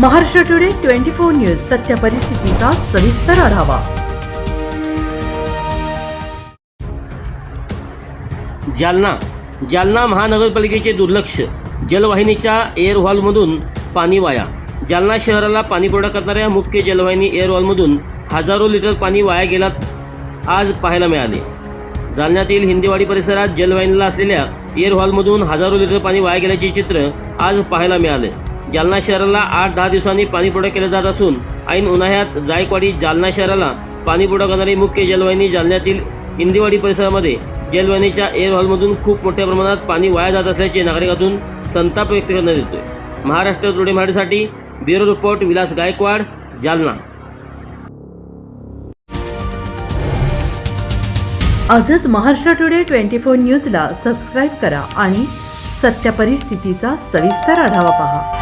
Maharashtra today twenty four news सत्य परिस्थितीचा सविस्तर आढावा. जालना. जालना महानगरपालिकेचे दुर्लक्ष. जलवाहिनीच्या एअरहॉलमधून पाणी वाया. जालना शहराला पाणी पुरवठा करणाऱ्या मुख्य जलवाहिनी एअरहॉलमधून हजारो लिटर पाणी वाया गेलात आज पाहायला मिळाले. जालन्यातील हिंदीवाडी परिसरात जलवाहिनीला असलेल्या एअरहॉलमधून हजारो लिटर पाणी वाया गेल्याचे चित्र आज पाहायला मिळाले. जालना शहराला आठ दहा दिवसांनी पाणीपुरवठा केला जात असून ऐन उन्हाळ्यात जायकवाडी जालना शहराला पाणीपुरवठा करणारी मुख्य जलवाहिनी जालन्यातील इंदिवाडी परिसरामध्ये जलवाहिनीच्या एअर हॉलमधून खूप मोठ्या प्रमाणात पाणी वाया जात असल्याचे नागरिकातून संताप व्यक्त करण्यात येतोय. महाराष्ट्र टुडे मराठीसाठी ब्युरो रिपोर्ट विलास गायकवाड जालना. आजच महाराष्ट्र टुडे ट्वेंटी फोर न्यूजला सबस्क्राईब करा आणि सत्य परिस्थितीचा सविस्तर आढावा पहा.